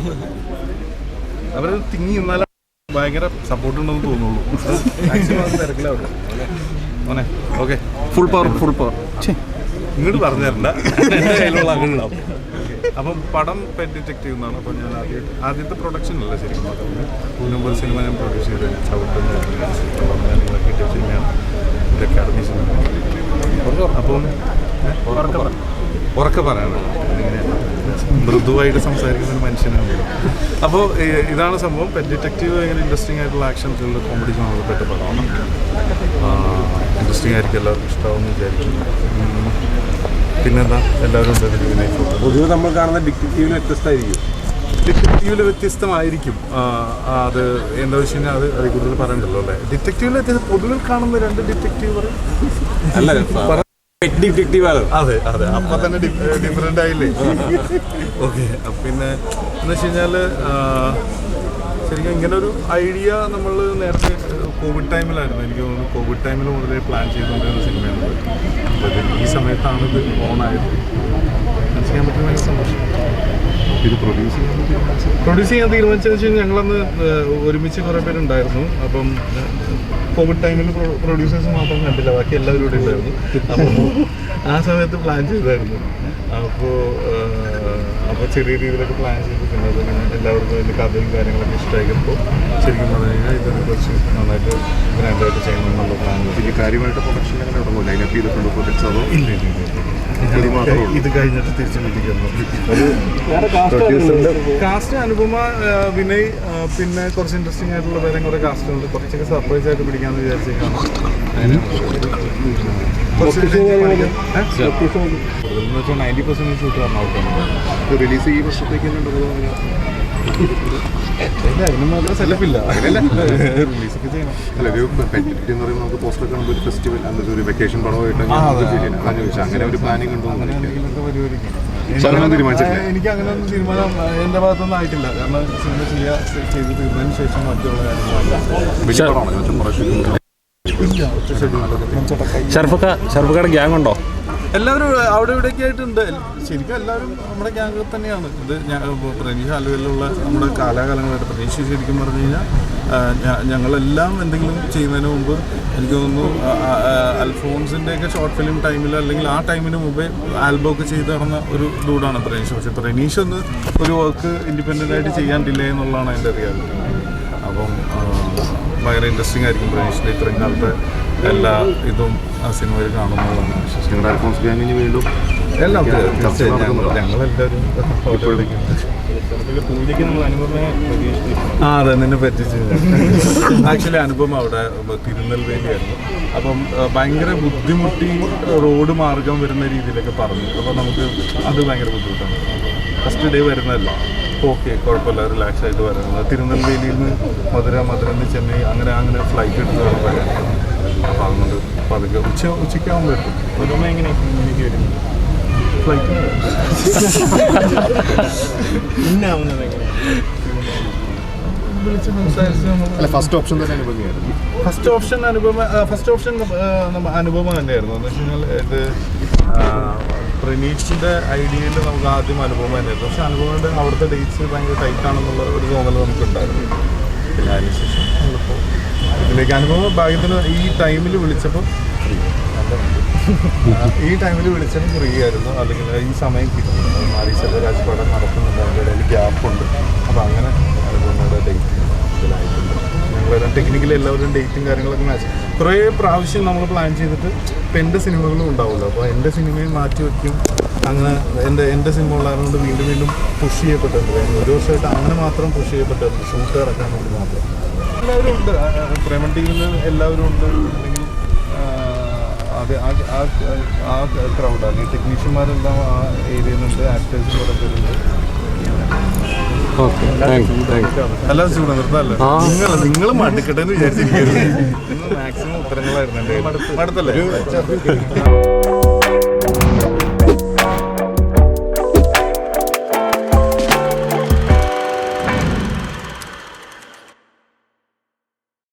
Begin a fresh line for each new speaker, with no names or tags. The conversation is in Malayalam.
അവർ തിങ്ങി നിന്നാലും ഭയങ്കര സപ്പോർട്ട് ഉണ്ടെന്ന് തോന്നുള്ളൂ. തിരക്കിലാണ് മോനെ okay
full power full power
ഇങ്ങോട്ട് പറഞ്ഞു തരണ്ട എന്റെ കയ്യിലുള്ള അങ്ങനെയുണ്ടാവും അപ്പം പടം പെൻ ഡിറ്റക്ട് ചെയ്യുന്നതാണ്. അപ്പം ഞാൻ ആദ്യമായിട്ട് ആദ്യത്തെ പ്രൊഡക്ഷൻ അല്ല ശരിക്കും മുമ്പ് സിനിമ ഞാൻ പ്രൊഡ്യൂസ് ചെയ്ത് ചവിട്ടും കിട്ടിയ സിനിമയാണ് അക്കാഡമി സിനിമ അപ്പം? ഉറക്കെ. ഇങ്ങനെ മൃദുവായിട്ട് സംസാരിക്കുന്ന ഒരു മനുഷ്യനാണ് അപ്പോൾ ഇതാണ് സംഭവം. ഡിറ്റക്റ്റീവ് ഭയങ്കര ഇൻട്രസ്റ്റിംഗ് ആയിട്ടുള്ള ആക്ഷൻ ത്രില്ലർ കോമഡി സംബന്ധപ്പെട്ട പടമാണ് ഇൻട്രസ്റ്റിംഗ് ആയിരിക്കും എല്ലാവർക്കും ഇഷ്ടമാവും വിചാരിക്കും. പിന്നെന്താ? എല്ലാവരും ഉണ്ട്
പൊതുവെ നമ്മൾ കാണുന്ന ഡിറ്റക്റ്റീവിന് വ്യത്യസ്തമായിരിക്കും.
ഡിറ്റക്റ്റീവിൽ വ്യത്യസ്തമായിരിക്കും. അത് എന്താ വെച്ച് കഴിഞ്ഞാൽ അത് അതിൽ കൂടുതൽ പറയണ്ടല്ലോ അല്ലേ? ഡിറ്റക്റ്റീവിൽ വ്യത്യസ്തം പൊതുവിൽ കാണുന്ന രണ്ട് ഡിറ്റക്റ്റീവ്
അല്ല ഡിറ്റക്റ്റീവ് ആണ്.
അതെ അതെ. അപ്പൊ തന്നെ ഡിഫറെന്റ് ആയില്ലേ? ഓക്കെ. പിന്നെ എന്ന് വെച്ച് കഴിഞ്ഞാൽ ശരിക്കും ഇങ്ങനെ ഒരു ഐഡിയ നമ്മൾ നേരത്തെ കോവിഡ് ടൈമിലായിരുന്നു എനിക്ക് തോന്നുന്നു കോവിഡ് ടൈമിൽ മുതലേ പ്ലാൻ ചെയ്തുകൊണ്ടിരുന്ന സിനിമയാണ് ഇത്. അപ്പോൾ ഈ സമയത്താണ് ഇത് ഓൺ ആയത്. ചെയ്യാൻ പറ്റുന്ന സന്തോഷം.
ഇത് പ്രൊഡ്യൂസ് ചെയ്യാൻ
പ്രൊഡ്യൂസ് ചെയ്യാൻ തീരുമാനിച്ചതെന്ന് വെച്ച് കഴിഞ്ഞാൽ ഞങ്ങളന്ന് ഒരുമിച്ച് കുറേ പേരുണ്ടായിരുന്നു. അപ്പം കോവിഡ് ടൈമിൽ പ്രൊഡ്യൂസേഴ്സ് മാത്രം കണ്ടില്ല. ബാക്കി എല്ലാവരും ഇവിടെ ഉണ്ടായിരുന്നു. അപ്പോൾ ആ സമയത്ത് പ്ലാൻ ചെയ്തായിരുന്നു. അപ്പോൾ അപ്പോൾ ചെറിയ രീതിയിലൊക്കെ പ്ലാൻ ചെയ്ത്. പിന്നെ അതിങ്ങനെ എല്ലാവർക്കും അതിന്റെ കഥയും കാര്യങ്ങളൊക്കെ ഇഷ്ടമായിരിക്കുമ്പോൾ ശരിക്കും പറഞ്ഞു കഴിഞ്ഞാൽ ഇതൊരു കുറച്ച് നന്നായിട്ട് ഗ്രാൻഡായിട്ട് ചെയ്യണം എന്നുള്ള പ്ലാൻ
പിന്നെ കാര്യമായിട്ട് പ്രൊഡക്ഷൻ അങ്ങനെ തുടങ്ങുമല്ലോ അതിനകത്ത് ചെയ്തിട്ടുണ്ട് പ്രൊജക്ട്സ് അതോ?
ഇല്ല ഇല്ല ഇല്ല.
ഇത്
കഴിഞ്ഞിട്ട് തിരിച്ച് വീട്ടിൽ കാസ്റ്റ് അനുപമ വിനയ് പിന്നെ കുറച്ച് ഇൻട്രസ്റ്റിംഗ് ആയിട്ടുള്ള വേറെ കുറെ കാസ്റ്റ് ഉണ്ട്. കുറച്ചൊക്കെ സർപ്രൈസ് ആയിട്ട് പിടിക്കാന്ന് വിചാരിച്ചേക്കാണ്. നയന്റി പെർസെന്റ് ഷൂട്ട് പറഞ്ഞ
റിലീസ് ഈ വർഷത്തേക്ക് നമുക്ക് പോസ്റ്റർ.
എനിക്ക് അങ്ങനെ ഒന്നും തീരുമാനം എന്റെ ഭാഗത്തൊന്നും ആയിട്ടില്ല കാരണം സിനിമ ചെയ്യാ ചെയ്ത് തീർന്നതിന് ശേഷം മറ്റുള്ള
കുറച്ച്
ഷർഫക്ക ഷർഫക്കയുടെ ഗ്യാങ് ഉണ്ടോ
എല്ലാവരും അവിടെ ഇവിടെയൊക്കെ ആയിട്ടുണ്ട് ശരിക്കും എല്ലാവരും നമ്മുടെ ഗ്യാങ് തന്നെയാണ്. ഇത് ഞാൻ പ്രനീഷ് ആലുവയിലുള്ള നമ്മുടെ കാലാകാലങ്ങളായിട്ട് പ്രതീക്ഷ ശരിക്കും പറഞ്ഞു കഴിഞ്ഞാൽ ഞങ്ങളെല്ലാം എന്തെങ്കിലും ചെയ്യുന്നതിന് മുമ്പ് എനിക്ക് തോന്നുന്നു അൽഫോൺസിന്റെയൊക്കെ ഷോർട്ട് ഫിലിം ടൈമിൽ അല്ലെങ്കിൽ ആ ടൈമിന് മുമ്പേ ആൽബം ഒക്കെ ചെയ്ത് നടന്ന ഒരു ഡൂഡാണ് പ്രനീഷ് പക്ഷേ പ്രനീഷ് ഒന്ന് ഒരു വർക്ക് ഇൻഡിപെൻഡന്റ് ആയിട്ട് ചെയ്യാൻ ഡിലേ എന്നുള്ളതാണ് എന്റെ റിയാലിറ്റി അപ്പം ഭയങ്കര ഇൻട്രസ്റ്റിംഗ് ആയിരിക്കും പ്രനീഷിന്റെ ഇത്രയും കാലത്തെ എല്ലാ ഇതും ആ സിനിമയിൽ കാണുന്നതാണ് വിശ്വസിക്കുന്നത്.
അൽഫോൺസ് വീണ്ടും
എല്ലാം? ഞങ്ങളെല്ലാവരും ആ അതെ നിന്നെ പറ്റിച്ച് ആക്ച്വലി അനുഭവം അവിടെ തിരുനെൽവേലിയായിരുന്നു. അപ്പം ഭയങ്കര ബുദ്ധിമുട്ടി റോഡ് മാർഗം വരുന്ന രീതിയിലൊക്കെ പറഞ്ഞു. അപ്പം നമുക്ക് അത് ഭയങ്കര ബുദ്ധിമുട്ടാണ്. ഫസ്റ്റ് ഡേ വരുന്നതല്ല. ഓക്കെ കുഴപ്പമില്ല റിലാക്സ് ആയിട്ട് വരുന്നത് തിരുനെൽവേലിയിൽ നിന്ന് മധുര മധുര ചെന്നൈ അങ്ങനെ അങ്ങനെ ഫ്ലൈറ്റ് എടുത്ത് വരാൻ അപ്പോൾ അതുകൊണ്ട് പതുക്കെ ഉച്ച ഉച്ചയ്ക്കാകുമ്പോൾ എത്തും.
അനുപമ എങ്ങനെ സിനിമയിലേക്ക് വരുന്നത്
ഫ്ലൈറ്റ്
ഇന്നാവുന്നത്
വിളിച്ച് സംസാരിച്ച്
അല്ല ഫസ്റ്റ് ഓപ്ഷൻ തന്നെ അനുഭവമായിരുന്നു
ഫസ്റ്റ് ഓപ്ഷൻ അനുഭവം ഫസ്റ്റ് ഓപ്ഷൻ അനുഭവം തന്നെയായിരുന്നു. എന്ന് വെച്ച് കഴിഞ്ഞാൽ ഇത് പ്രണീഷിന്റെ ഐഡിയയിൽ നമുക്ക് ആദ്യം അനുഭവം തന്നെയായിരുന്നു. പക്ഷെ അനുപമയുടെ അവിടുത്തെ ഡേറ്റ്സ് ഭയങ്കര ടൈറ്റ് ആണെന്നുള്ള ഒരു തോന്നൽ നമുക്കുണ്ടായിരുന്നു. പിന്നെ അതിനുശേഷം നമ്മളിപ്പോൾ ഇതിലേക്ക് അനുഭവം ഭാഗ്യത്തിന് ഈ ടൈമിൽ വിളിച്ചപ്പോൾ ഈ ടൈമിൽ വിളിച്ചത് ഫ്രീ ആയിരുന്നു. അല്ലെങ്കിൽ ഈ സമയം കിട്ടും മാറി സെൽവരാജ് പടം നടക്കുന്നുണ്ട്. അതിന്റെ ഇടയിൽ ഗ്യാപ്പുണ്ട് അപ്പോൾ അങ്ങനെ അനുഭവങ്ങളുടെ ഡേറ്റ് ഇതിലായിട്ടുണ്ട്. ഞങ്ങളെല്ലാം ടെക്നിക്കലി എല്ലാവരും ഡേറ്റും കാര്യങ്ങളൊക്കെ മാച്ച് കുറേ പ്രാവശ്യം നമ്മൾ പ്ലാൻ ചെയ്തിട്ട് ഇപ്പം എന്റെ സിനിമകളും ഉണ്ടാവുമല്ലോ. അപ്പോൾ എന്റെ സിനിമയും മാറ്റി വയ്ക്കും അങ്ങനെ എന്റെ എന്റെ സിനിമ ഉള്ളതുകൊണ്ട് വീണ്ടും വീണ്ടും പുഷ് ചെയ്യപ്പെട്ടിട്ടുണ്ട്. ഒരു വർഷമായിട്ട് അങ്ങനെ മാത്രം പുഷ് ചെയ്യപ്പെട്ടിട്ടുണ്ട്. ഷൂട്ട് ഇറക്കാൻ വേണ്ടി മാത്രം. എല്ലാവരും ഉണ്ട്. പ്രേമൻ ടീമിൽ എല്ലാവരും ഉണ്ട്. അല്ലെങ്കിൽ ആ, അത് ആ ക്രൗഡ് അല്ലെങ്കിൽ ടെക്നീഷ്യന്മാരെല്ലാം ആ ഏരിയയിൽ നിന്നുണ്ട് ആക്ടേഴ്സ് കുറേ പേരുണ്ട്. ചൂടാ നിർത്താല്ലേ? നിങ്ങൾ നിങ്ങൾ മടുക്കട്ടെ എന്ന് വിചാരിച്ചിരിക്കുന്നു മാക്സിമം ഉത്തരങ്ങളായിരുന്നു. മടുത്തല്ലേ?